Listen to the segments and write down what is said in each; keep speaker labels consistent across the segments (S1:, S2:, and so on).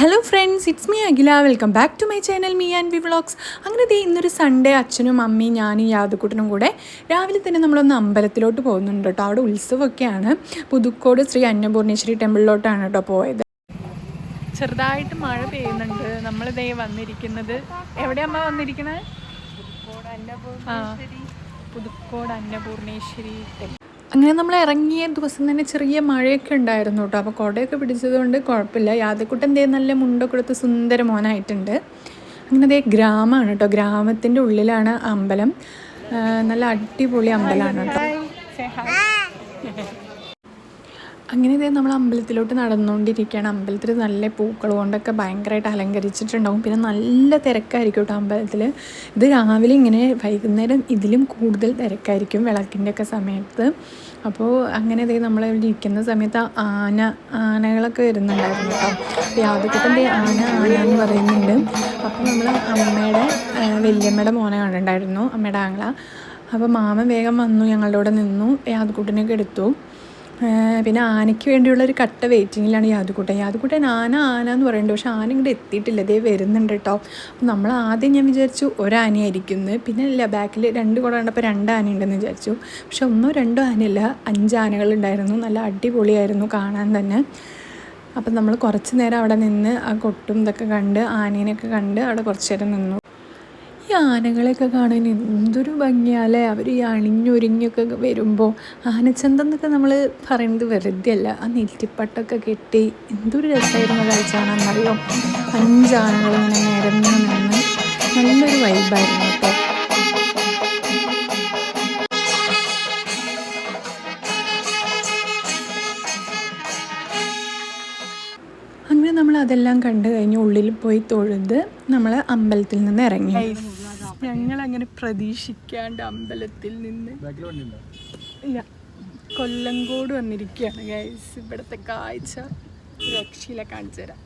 S1: Hello friends it's me Akhila welcome back to my channel me and we vlogs അങ്ങനെ ദേ ഇന്നൊരു Sunday അച്ഛനും അമ്മയും ഞാനും യാദക്കുട്ടനും കൂടെ രാവിലെ തന്നെ നമ്മളൊന്ന് അമ്പലത്തിലോട്ട് പോകുന്നുണ്ട് കേട്ടോ. അവിടെ ഉത്സവമൊക്കെയാണ്. പുതുക്കോട് ശ്രീ അന്നപൂർണേശ്വരി ടെമ്പിളിലോട്ടാണ് കേട്ടോ പോയത്. ചെറുതായിട്ട് മഴ പെയ്യുന്നുണ്ട്. നമ്മൾ ദേ വന്നിരിക്കുന്നത്. എവിടെയമ്മ അമ്മ വന്നിരിക്കുന്നത് പുതുക്കോട് അന്നപൂർണേശ്വരി ടെമ്പിൾ. അങ്ങനെ നമ്മൾ ഇറങ്ങിയ ദിവസം തന്നെ ചെറിയ മഴയൊക്കെ ഉണ്ടായിരുന്നു കേട്ടോ. അപ്പോൾ കുടയൊക്കെ പിടിച്ചത് കൊണ്ട് കുഴപ്പമില്ല. യാദക്കുട്ടൻ ദേ നല്ല മുണ്ടൊക്കെ എടുത്ത് സുന്ദര മോനായിട്ടുണ്ട്. അങ്ങനെ അതേ ഗ്രാമമാണ് കേട്ടോ. ഗ്രാമത്തിന്റെ ഉള്ളിലാണ് അമ്പലം. നല്ല അടിപൊളി അമ്പലമാണ് കേട്ടോ. അങ്ങനെ ഇതേ നമ്മൾ അമ്പലത്തിലോട്ട് നടന്നുകൊണ്ടിരിക്കുകയാണ്. അമ്പലത്തിൽ നല്ല പൂക്കൾ കൊണ്ടൊക്കെ ഭയങ്കരമായിട്ട് അലങ്കരിച്ചിട്ടുണ്ടാവും. പിന്നെ നല്ല തിരക്കായിരിക്കും കേട്ടോ അമ്പലത്തിൽ ഇത് രാവിലെ ഇങ്ങനെ വൈകുന്നേരം ഇതിലും കൂടുതൽ തിരക്കായിരിക്കും വിളക്കിന്റെ ഒക്കെ സമയത്ത്. അപ്പോൾ അങ്ങനെ ഇതേ നമ്മൾ ഇരിക്കുന്ന സമയത്ത് ആന ആനകളൊക്കെ വരുന്നുണ്ടായിരുന്നു കേട്ടോ. യാതൊക്കെ ആന ആന എന്ന് പറയുന്നുണ്ട്. അപ്പോൾ നമ്മൾ അമ്മയുടെ വലിയമ്മയുടെ മോനെ കണ്ടിട്ടുണ്ടായിരുന്നു അമ്മയുടെ ആങ്ങള. അപ്പോൾ മാമൻ വേഗം വന്നു ഞങ്ങളുടെ കൂടെ നിന്നു യാദക്കുട്ടനെയൊക്കെ എടുത്തു. പിന്നെ ആനയ്ക്ക് വേണ്ടിയുള്ള ഒരു കട്ട വെയിറ്റിങ്ങിലാണ് യാതുകൂട്ടൻ യാതുകൂട്ടൻ ആന ആന എന്ന് പറയുന്നുണ്ട്. പക്ഷേ ആന ഇങ്ങോട്ട് എത്തിയിട്ടില്ല. ഇതേ വരുന്നുണ്ട് കേട്ടോ അപ്പം നമ്മൾ ആദ്യം ഞാൻ വിചാരിച്ചു ഒരാനയായിരിക്കുന്നു പിന്നെ ഇല്ല ബാക്കിൽ രണ്ട് കുട കണ്ടപ്പോൾ രണ്ട് വിചാരിച്ചു. പക്ഷെ ഒന്നോ രണ്ടോ ആനയല്ല. അഞ്ച് ആനകളുണ്ടായിരുന്നു. നല്ല അടിപൊളിയായിരുന്നു കാണാൻ തന്നെ. അപ്പം നമ്മൾ കുറച്ച് നേരം അവിടെ നിന്ന് ആ കൊട്ടും ഇതൊക്കെ കണ്ട് ആനേനെയൊക്കെ കണ്ട് അവിടെ കുറച്ച് നേരം നിന്നു. ഈ ആനകളെയൊക്കെ കാണാൻ എന്തൊരു ഭംഗിയാലേ അവർ ഈ അണിഞ്ഞൊരുങ്ങിയൊക്കെ വരുമ്പോൾ ആനച്ചന്തം എന്നൊക്കെ നമ്മൾ പറയുന്നത് വെറുതെ അല്ല ആ നെറ്റിപ്പട്ടൊക്കെ കെട്ടി എന്തൊരു രസമായിരുന്നു കാഴ്ച കാണാമെന്നറിയോ അഞ്ച് ആനകൾ ഇങ്ങനെ നിരന്ന് നിന്ന് നല്ലൊരു വൈബായിരുന്നു കേട്ടോ. അതെല്ലാം കണ്ടു കഴിഞ്ഞ് ഉള്ളിൽ പോയി തൊഴുത് നമ്മൾ അമ്പലത്തിൽ നിന്ന് ഇറങ്ങി. ഞങ്ങൾ അങ്ങനെ പ്രതീക്ഷിക്കാണ്ട് അമ്പലത്തിൽ നിന്ന് ഇല്ല കൊല്ലങ്കോട് വന്നിരിക്കുകയാണ് ഗൈസ് ഇവിടുത്തെ കാഴ്ച രക്ഷയില കാണിച്ചു തരാം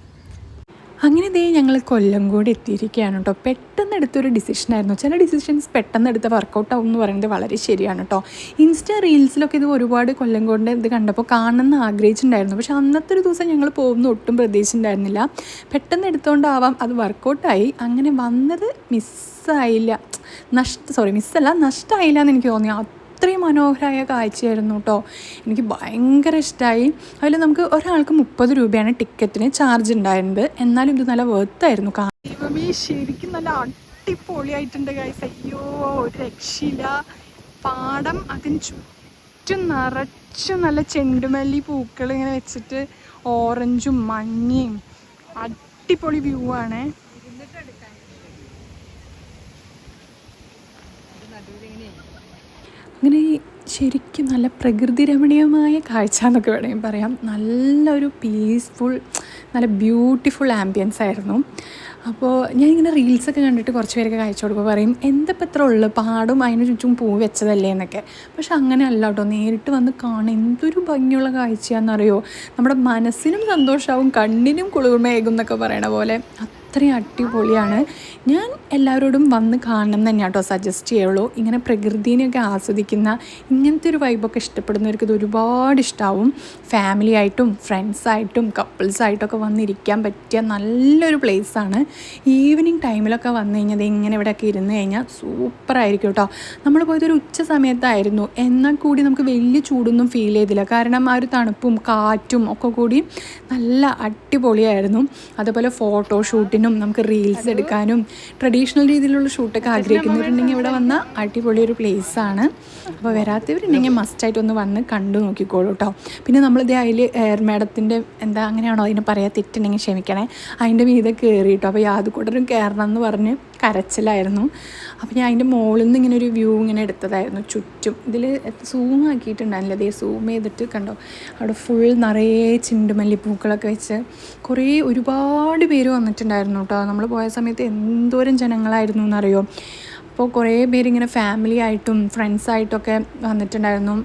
S1: അങ്ങനെ ദേ ഞങ്ങൾ കൊല്ലം കൂടി എത്തിയിരിക്കുകയാണ് കേട്ടോ പെട്ടെന്ന് എടുത്തൊരു ഡിസിഷനായിരുന്നു ചില ഡിസിഷൻസ് പെട്ടെന്ന് എടുത്ത വർക്കൗട്ട് ആവും എന്ന് പറയുന്നത് വളരെ ശരിയാണ് കേട്ടോ ഇൻസ്റ്റ റീൽസിലൊക്കെ ഇത് ഒരുപാട് കൊല്ലം കൊണ്ട് ഇത് കണ്ടപ്പോൾ കാണണമെന്ന് ആഗ്രഹിച്ചിട്ടുണ്ടായിരുന്നു. പക്ഷേ അന്നത്തെ ഒരു ദിവസം ഞങ്ങൾ പോകുന്ന ഒട്ടും പ്രതീക്ഷിച്ചിട്ടുണ്ടായിരുന്നില്ല. പെട്ടെന്ന് എടുത്തുകൊണ്ടാവാം അത് വർക്കൗട്ടായി അങ്ങനെ വന്നത് മിസ്സായില്ല നഷ്ട സോറി മിസ്സല്ല നഷ്ടമായില്ല എന്ന് എനിക്ക് തോന്നി. അത്രയും മനോഹരമായ കാഴ്ചയായിരുന്നു കേട്ടോ എനിക്ക് ഭയങ്കര ഇഷ്ടമായി അതിൽ നമുക്ക് ഒരാൾക്ക് മുപ്പത് രൂപയാണ് ടിക്കറ്റിന് ചാർജ് ഉണ്ടായിരുന്നത്. എന്നാലും ഇത് നല്ല വെർത്തായിരുന്നു ദൈവമേ ശരിക്കും നല്ല അടിപൊളിയായിട്ടുണ്ട് ഗൈസ് അയ്യോ ഒരു രക്ഷയില്ല. പാടം അതിന് ചുറ്റും നിറച്ചും നല്ല ചെണ്ടുമല്ലി പൂക്കൾ ഇങ്ങനെ വെച്ചിട്ട് ഓറഞ്ചും മഞ്ഞയും. അടിപൊളി വ്യൂ ആണ്. ആണേ അങ്ങനെ ശരിക്കും നല്ല പ്രകൃതി രമണീയമായ കാഴ്ച എന്നൊക്കെ വേണമെങ്കിൽ പറയാം. നല്ലൊരു പീസ്ഫുൾ നല്ല ബ്യൂട്ടിഫുൾ ആംബിയൻസ് ആയിരുന്നു. അപ്പോൾ ഞാൻ ഇങ്ങനെ റീൽസൊക്കെ കണ്ടിട്ട് കുറച്ച് പേരൊക്കെ കാഴ്ച കൊടുക്കുമ്പോൾ പറയും എന്തപ്പോൾ ഇത്ര ഉള്ളു? പാടും അതിന് ചുറ്റും പൂ വെച്ചതല്ലേ? എന്നൊക്കെ. പക്ഷെ അങ്ങനെ അല്ല കേട്ടോ. നേരിട്ട് വന്ന് കാണാൻ എന്തൊരു ഭംഗിയുള്ള കാഴ്ചയാണെന്നറിയോ? നമ്മുടെ മനസ്സിനും സന്തോഷമാവും കണ്ണിനും കുളിർമയേകും എന്നൊക്കെ പറയണ പോലെ. അത്രയും അടിപൊളിയാണ്. ഞാൻ എല്ലാവരോടും വന്ന് കാണണം എന്ന് തന്നെയാണ് കേട്ടോ സജസ്റ്റ് ചെയ്യുള്ളൂ. ഇങ്ങനെ പ്രകൃതിനെയൊക്കെ ആസ്വദിക്കുന്ന ഇങ്ങനത്തെ ഒരു വൈബൊക്കെ ഇഷ്ടപ്പെടുന്നവർക്ക് ഇത് ഒരുപാട് ഇഷ്ടമാവും ഫാമിലി ആയിട്ടും ഫ്രണ്ട്സായിട്ടും കപ്പിൾസായിട്ടൊക്കെ വന്നിരിക്കാൻ പറ്റിയ നല്ലൊരു പ്ലേസാണ് ഈവനിങ് ടൈമിലൊക്കെ വന്നു കഴിഞ്ഞാൽ ഇങ്ങനെ ഇവിടെയൊക്കെ ഇരുന്ന് കഴിഞ്ഞാൽ സൂപ്പറായിരിക്കും കേട്ടോ നമ്മൾ പോയതൊരു ഉച്ച സമയത്തായിരുന്നു. എന്നാൽ കൂടി നമുക്ക് വലിയ ചൂടൊന്നും ഫീൽ ചെയ്തില്ല. കാരണം ആ ഒരു തണുപ്പും കാറ്റും ഒക്കെ കൂടി നല്ല അടിപൊളിയായിരുന്നു. അതുപോലെ ഫോട്ടോ ഷൂട്ടിനും നമുക്ക് റീൽസ് എടുക്കാനും ട്രഡീഷണൽ രീതിയിലുള്ള ഷൂട്ടൊക്കെ ആഗ്രഹിക്കുന്നവരുണ്ടെങ്കിൽ ഇവിടെ വന്ന അടിപൊളി ഒരു പ്ലേസ് ആണ്. അപ്പോൾ വരാത്തവരുണ്ടെങ്കിൽ മസ്റ്റായിട്ട് ഒന്ന് വന്ന് കണ്ടു നോക്കിക്കോളൂ കേട്ടോ പിന്നെ നമ്മളിത് അതിൽ മേഡത്തിന്റെ എന്താ അങ്ങനെയാണോ അതിന് പറയാ തെറ്റുണ്ടെങ്കിൽ ക്ഷമിക്കണേ. അതിന്റെ മീതെ കയറി കേട്ടോ അപ്പോൾ യാതൊരു കയറണം എന്ന് പറഞ്ഞ് കരച്ചിലായിരുന്നു. അപ്പോൾ ഞാൻ അതിന്റെ മുകളിൽ നിന്ന് ഇങ്ങനെ ഒരു വ്യൂ ഇങ്ങനെ എടുത്തതായിരുന്നു ചുറ്റും. ഇതിൽ സൂം ആക്കിയിട്ടുണ്ടായിരുന്നില്ല. അതേ സൂം ചെയ്തിട്ട് കണ്ടോ? അവിടെ ഫുൾ നിറയെ ചിണ്ടുമല്ലിപ്പൂക്കളൊക്കെ വെച്ച് കുറേ ഒരുപാട് പേര് വന്നിട്ടുണ്ടായിരുന്നു കേട്ടോ. നമ്മൾ പോയ സമയത്ത് എന്തോരം ജനങ്ങളായിരുന്നു എന്നറിയോ? അപ്പോൾ കുറേ പേരിങ്ങനെ ഫാമിലി ആയിട്ടും ഫ്രണ്ട്സായിട്ടൊക്കെ വന്നിട്ടുണ്ടായിരുന്നു.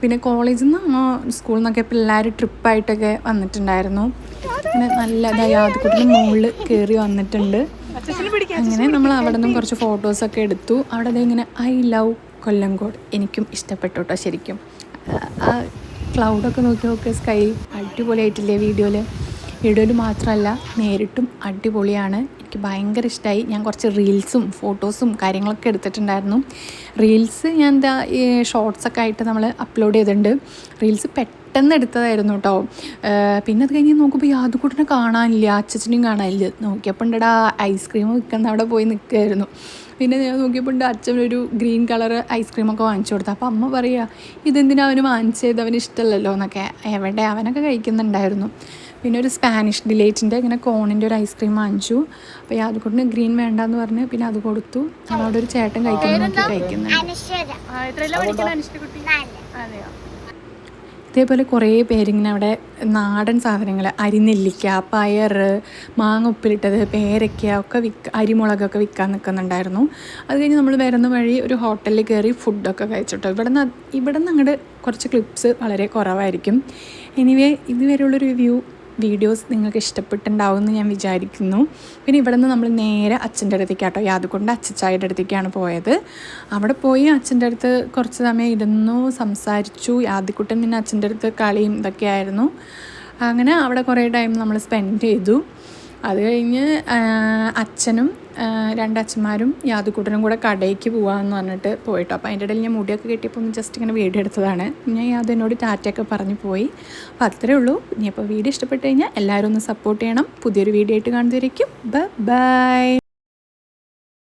S1: പിന്നെ കോളേജിൽ നിന്നാണോ സ്കൂളിൽ നിന്നൊക്കെ പിള്ളേർ ട്രിപ്പായിട്ടൊക്കെ വന്നിട്ടുണ്ടായിരുന്നു. പിന്നെ നല്ല യാദക്കുട്ടിന് മുകളിൽ കയറി വന്നിട്ടുണ്ട്. അങ്ങനെ നമ്മൾ അവിടെ നിന്നും കുറച്ച് ഫോട്ടോസൊക്കെ എടുത്തു. അവിടെ ഇങ്ങനെ ഐ ലവ് കൊല്ലംകോട് എനിക്കും ഇഷ്ടപ്പെട്ടു കേട്ടോ ശരിക്കും. ആ ക്ലൗഡൊക്കെ നോക്കി നോക്കി സ്കൈ അടിപൊളിയായിട്ടില്ലേ വീഡിയോയിൽ വീഡിയോയിൽ മാത്രമല്ല നേരിട്ടും അടിപൊളിയാണ്. എനിക്ക് ഭയങ്കര ഇഷ്ടമായി ഞാൻ കുറച്ച് റീൽസും ഫോട്ടോസും കാര്യങ്ങളൊക്കെ എടുത്തിട്ടുണ്ടായിരുന്നു. റീൽസ് ഞാൻ എന്താ ഈ ഷോർട്സൊക്കെ ആയിട്ട് നമ്മൾ അപ്ലോഡ് ചെയ്തിട്ടുണ്ട്. റീൽസ് പെട്ടെന്ന് എടുത്തതായിരുന്നു കേട്ടോ പിന്നെ അത് കഴിഞ്ഞ് നോക്കുമ്പോൾ യാതുകൂട്ടിനെ കാണാനില്ല അച്ഛനും കാണാനില്ല. നോക്കിയപ്പോൾ ഉണ്ടടാ ഐസ്ക്രീം വിൽക്കുന്ന അവിടെ പോയി നിൽക്കുമായിരുന്നു പിന്നെ ഞാൻ നോക്കിയപ്പോൾ ഉണ്ട് അച്ഛൻ ഒരു ഗ്രീൻ കളർ ഐസ്ക്രീമൊക്കെ വാങ്ങിച്ചു കൊടുത്തു. അപ്പോൾ അമ്മ പറയുക ഇതെന്തിനാ അവന് വാങ്ങിച്ചത്? അവന് ഇഷ്ടമല്ലല്ലോ എന്നൊക്കെ. എവിടെ അവനൊക്കെ കഴിക്കുന്നുണ്ടായിരുന്നു. പിന്നെ ഒരു സ്പാനിഷ് ഡിലേറ്റിന്റെ ഇങ്ങനെ കോണിന്റെ ഒരു ഐസ്ക്രീം വാങ്ങിച്ചു. അപ്പോൾ യാതുകൂട്ടിന് ഗ്രീൻ വേണ്ടാന്ന് പറഞ്ഞ് പിന്നെ അത് കൊടുത്തു. അവിടെ ഒരു ചേട്ടൻ കഴിക്കാൻ നോക്കി കഴിക്കുന്നുണ്ട്. ഇതേപോലെ കുറേ പേരിങ്ങനെ അവിടെ നാടൻ സാധനങ്ങൾ അരിനെല്ലിക്ക പയർ മാങ്ങ ഉപ്പിലിട്ടത് പേരയ്ക്ക ഒക്കെ വിൽക്ക അരിമുളകൊക്കെ വിൽക്കാൻ നിൽക്കുന്നുണ്ടായിരുന്നു. അത് കഴിഞ്ഞ് നമ്മൾ വരുന്ന വഴി ഒരു ഹോട്ടലിൽ കയറി ഫുഡൊക്കെ കഴിച്ചിട്ടോ. ഇവിടെ നിന്ന് ഇവിടെ നിന്ന് അങ്ങോട്ട് കുറച്ച് ക്ലിപ്സ് വളരെ കുറവായിരിക്കും. എനിവേ ഇതുവരെയുള്ളൊരു വ്യൂ വീഡിയോസ് നിങ്ങൾക്ക് ഇഷ്ടപ്പെട്ടുണ്ടാവുമെന്ന് എന്ന് ഞാൻ വിചാരിക്കുന്നു. പിന്നെ ഇവിടെ നിന്ന് നമ്മൾ നേരെ അച്ഛന്റെ അടുത്തേക്കാട്ടോ യാതുകൊണ്ട് അച്ഛച്ചായുടെ അടുത്തേക്കാണ് പോയത്. അവിടെ പോയി അച്ഛന്റെ അടുത്ത് കുറച്ച് സമയം ഇരുന്നു സംസാരിച്ചു. യാദിക്കുട്ടൻ പിന്നെ അച്ഛന്റെ അടുത്ത് കളിയും ഇതൊക്കെ ആയിരുന്നു. അങ്ങനെ അവിടെ കുറേ ടൈം നമ്മൾ സ്പെൻഡ് ചെയ്തു. അത് കഴിഞ്ഞ് അച്ഛനും രണ്ടച്ഛന്മാരും യാദുക്കൂട്ടനും കൂടെ കടയ്ക്ക് പോകാമെന്ന് പറഞ്ഞിട്ട് പോയിട്ടോ. അപ്പോൾ അതിന്റെ ഇടയിൽ ഞാൻ മുടിയൊക്കെ കെട്ടിയപ്പോൾ ഒന്ന് ജസ്റ്റ് ഇങ്ങനെ വീഡിയോ എടുത്തതാണ്. ഞാൻ യാദു എന്നോട് ടാറ്റയൊക്കെ പറഞ്ഞു പോയി. അപ്പോൾ അത്രേ ഉള്ളൂ. ഇനിയിപ്പോൾ വീഡിയോ ഇഷ്ടപ്പെട്ട് കഴിഞ്ഞാൽ എല്ലാവരും ഒന്ന് സപ്പോർട്ട് ചെയ്യണം. പുതിയൊരു വീഡിയോ ആയിട്ട് കാണുന്നതായിരിക്കും ബൈ